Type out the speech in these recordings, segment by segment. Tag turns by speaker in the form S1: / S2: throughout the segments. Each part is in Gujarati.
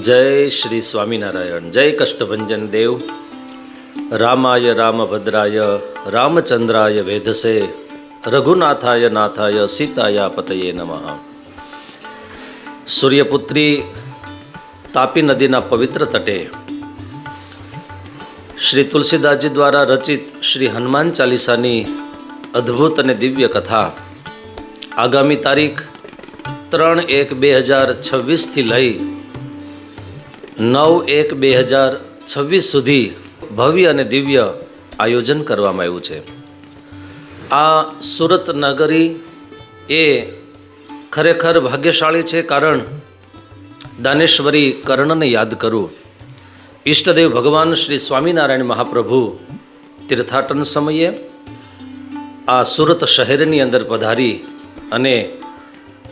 S1: જય શ્રી સ્વામિનારાયણ. જય કષ્ટભંજન દેવ. રામાય રામભદ્રાય, રામચંદ્રાય વેધસે, રઘુનાથાય નાથાય, સીતાયા પતયે નમઃ. સૂર્યપુત્રી તાપી નદીના પવિત્ર તટે. શ્રી તુલસીદાસજી દ્વારા રચિત શ્રી હનુમાન ચાલીસાની અદ્ભુત અને દિવ્ય કથા. આગામી તારીખ ત્રણ એક બે હજાર છવ્વીસથી લઈ નવ એક બે હજાર છવ્વીસ સુધી ભવ્ય અને દિવ્ય આયોજન કરવામાં આવ્યું છે. આ સુરત નગરી એ ખરેખર ભાગ્યશાળી છે કારણ દાનેશ્વરી કર્ણને યાદ કરું. ઈષ્ટદેવ ભગવાન શ્રી સ્વામિનારાયણ મહાપ્રભુ તીર્થાટન સમયે આ સુરત શહેરની અંદર પધારી અને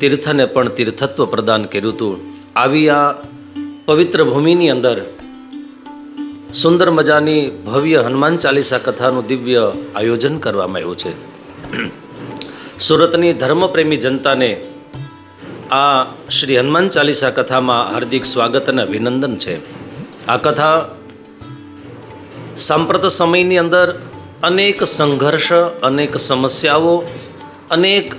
S1: તીર્થને પણ તીર્થત્વ પ્રદાન કર્યું હતું. આવી આ પવિત્ર ભૂમિની અંદર સુંદર મજાની ભવ્ય હનુમાન ચાલીસા કથાનું દિવ્ય આયોજન કરવામાં આવ્યું છે. સુરતની ધર્મપ્રેમી જનતાને આ શ્રી હનુમાન ચાલીસા કથામાં હાર્દિક સ્વાગત અને અભિનંદન છે. આ કથા સાંપ્રત સમયની અંદર અનેક સંઘર્ષ, અનેક સમસ્યાઓ, અનેક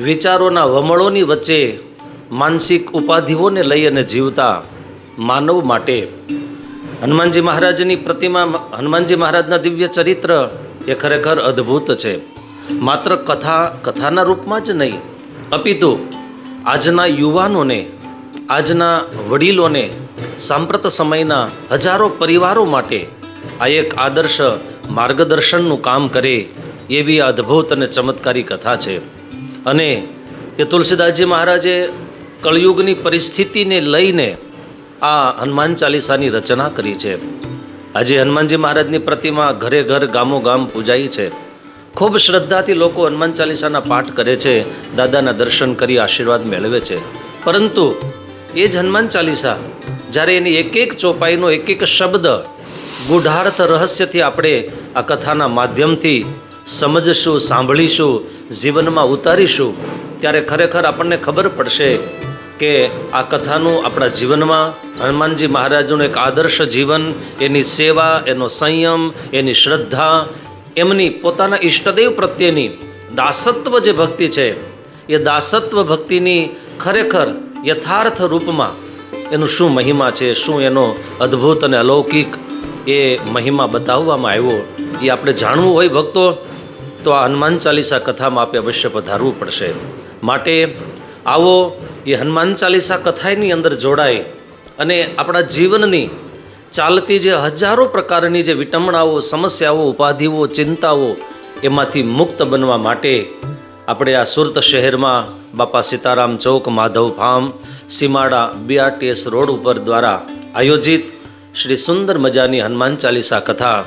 S1: વિચારોના વમળોની વચ્ચે માનસિક ઉપાધિઓને લઈ અને જીવતા માનવ માટે હનુમાનજી મહારાજની પ્રતિમા, હનુમાનજી મહારાજના દિવ્ય ચરિત્ર એ ખરેખર અદ્ભુત છે. માત્ર કથા, કથાના રૂપમાં જ નહીં, અપિતુ આજના યુવાનોને, આજના વડીલોને, સાંપ્રત સમયના હજારો પરિવારો માટે આ એક આદર્શ માર્ગદર્શનનું કામ કરે એવી અદ્ભુત અને ચમત્કારી કથા છે. અને એ તુલસીદાસજી મહારાજે કળયુગની પરિસ્થિતિને લઈને આ હનુમાન ચાલીસાની રચના કરી છે. આજે હનુમાનજી મહારાજની પ્રતિમા ઘરે ઘર ગામો ગામ પૂજાઈ છે. ખૂબ શ્રદ્ધાથી લોકો હનુમાન ચાલીસાના પાઠ કરે છે, દાદાના દર્શન કરી આશીર્વાદ મેળવે છે. પરંતુ એ જ હનુમાન ચાલીસા, જ્યારે એની એક એક ચોપાઈનો એક એક શબ્દ ગૂઢાર્થ રહસ્યથી આપણે આ કથાના માધ્યમથી સમજશું, સાંભળીશું, જીવનમાં ઉતારીશું, ત્યારે ખરેખર આપણને ખબર પડશે કે આ કથાનું આપણા જીવનમાં હનુમાનજી મહારાજનું એક આદર્શ જીવન, એની સેવા, એનો સંયમ, એની શ્રદ્ધા, એમની પોતાના ઈષ્ટદેવ પ્રત્યેની દાસત્વ જે ભક્તિ છે, એ દાસત્વ ભક્તિની ખરેખર યથાર્થ રૂપમાં એનું શું મહિમા છે, શું એનો અદ્ભુત અને અલૌકિક એ મહિમા બતાવવામાં આવ્યો, એ આપણે જાણવું હોય ભક્તો, તો આ હનુમાન ચાલીસા કથામાં આપણે અવશ્ય પધારવું પડશે. માટે આવો એ હનુમાન ચાલીસા કથાની અંદર જોડાય અને આપણા જીવનની ચાલતી જે હજારો પ્રકારની જે વિટમણાઓ, સમસ્યાઓ, ઉપાધિઓ, ચિંતાઓ એમાંથી મુક્ત બનવા માટે આપણે આ સુરત શહેરમાં Bapa Sitaram Chowk, Madhav farm, Simada BRTS road ઉપર દ્વારા આયોજિત શ્રી સુંદર મજાની હનુમાન ચાલીસા કથા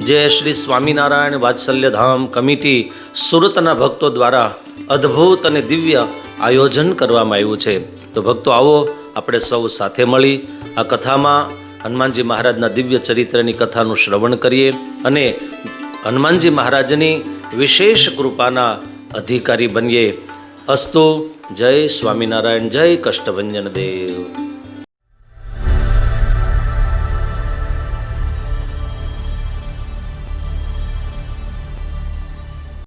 S1: જે શ્રી સ્વામિનારાયણ વાત્સલ્યધામ કમિટી સુરતના ભક્તો દ્વારા અદ્ભુત અને દિવ્ય આયોજન કરવામાં આવ્યું છે. તો ભક્તો આવો, આપણે સૌ સાથે મળી આ કથામાં હનુમાનજી મહારાજના દિવ્ય ચરિત્રની કથાનું શ્રવણ કરીએ અને હનુમાનજી મહારાજની વિશેષ કૃપાના અધિકારી બનીએ. અસ્તુ, જય સ્વામિનારાયણ, જય કષ્ટભંજન દેવ.